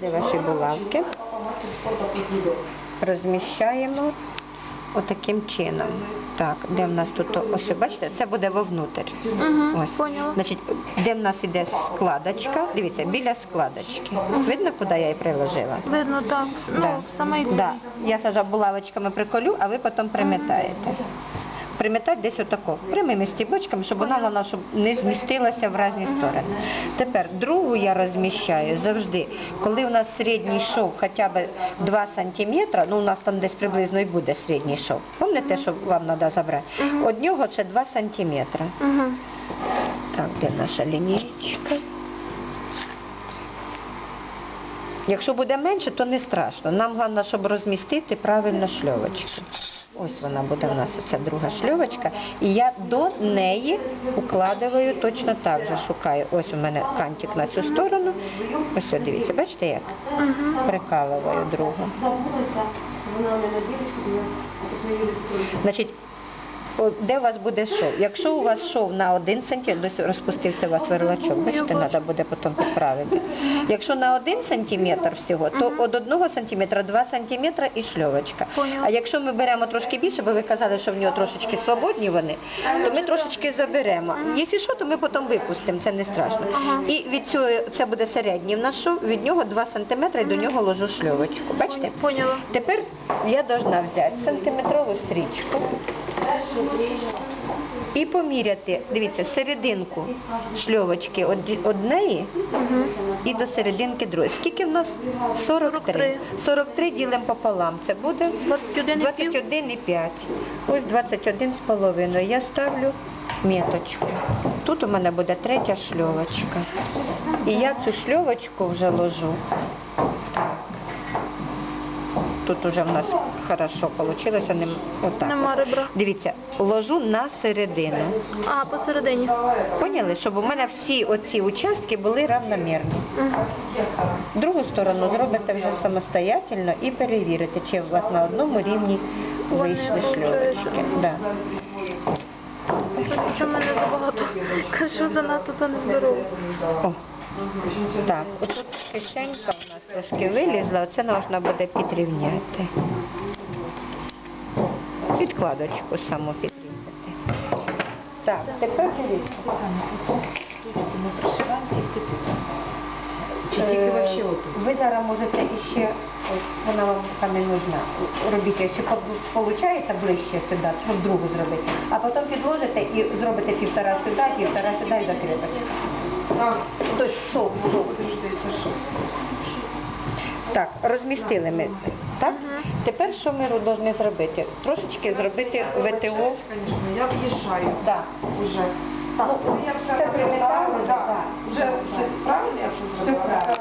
Де ваші булавки? Розміщаємо отаким чином. Так, де в нас тут, ось бачите, це буде вовнутрь. Угу, Ось. поняла. Значить, де в нас іде складочка, дивіться, біля складочки. Видно, куди я її приложила? Видно, так. Ну, Да. в самій да. Я сажа булавочками приколю, а ви потім приметаєте. Приметати десь отако, прямими стібочками, щоб вона, вона щоб не змістилася в різні сторони. Тепер другу я розміщаю завжди, коли у нас середній шов хоча б 2 см, ну у нас там десь приблизно і буде середній шов. Пам'ятаєте, що вам треба забрати? Од нього ще 2 см. Так, де наша лінієчка? Якщо буде менше, то не страшно. Нам головне, щоб розмістити правильно шльовочку. Ось вона буде в нас оця друга шльовочка. І я до неї укладаю точно так же, шукаю. Ось у мене кантик на цю сторону. Ось, ось дивіться, бачите як? Прикалую другу. Значить, де у вас буде шов? Якщо у вас шов на 1 см, розпустився у вас верлачок, бачите, треба буде потім підправити. Якщо на 1 см всього, то від 1 см 2 см і шльовочка. А якщо ми беремо трошки більше, бо ви казали, що в нього трошечки свободні вони, то ми трошечки заберемо. Якщо що, то ми потім випустимо, це не страшно. І від цього, це буде середній в нас шов, від нього 2 см і до нього ложу шльовочку. Бачите? Поняла. Тепер я должна взяти сантиметрову стрічку і поміряти, дивіться, серединку шльовочки од- однієї і до серединки другої. Скільки в нас? 43. 43 ділимо пополам. Це буде 21 і пів. 21,5. Ось 21 з половиною. Я ставлю меточку. Тут у мене буде третя шльовочка. І я цю шльовочку вже ложу. Тут уже в нас хорошо вийшло. Не, отак. Нема ребра. Дивіться, ложу на середину. А, посередині. Поняли, щоб у мене всі оці участки були равномірні. Угу. Другу сторону зробите вже самостоятельно і перевірите, чи у вас на одному рівні вийшли шльовочки. Да. Що мене забагато. Кажу, занадто то нездорово. О. Так, отут кишенька у нас трошки вилізла, оце можна буде підрівняти. Підкладочку саму підрізати. Так, тепер дивіться. Чи тільки Е, вообще отут? Ви зараз можете іще, ось, вона вам поки не нужна, робіть, якщо виходить ближче сюди, щоб другу зробити, а потім підложите і зробите півтора сюди, півтора сюди і закріпочка. Хтось ну, шов. Так, розмістили ми. Так? Тепер що ми повинні зробити? Трошечки зробити ВТО. Я в'їжджаю. Так. Уже. Так, ну, я все приметала, так. Вже все правильно я все зробила?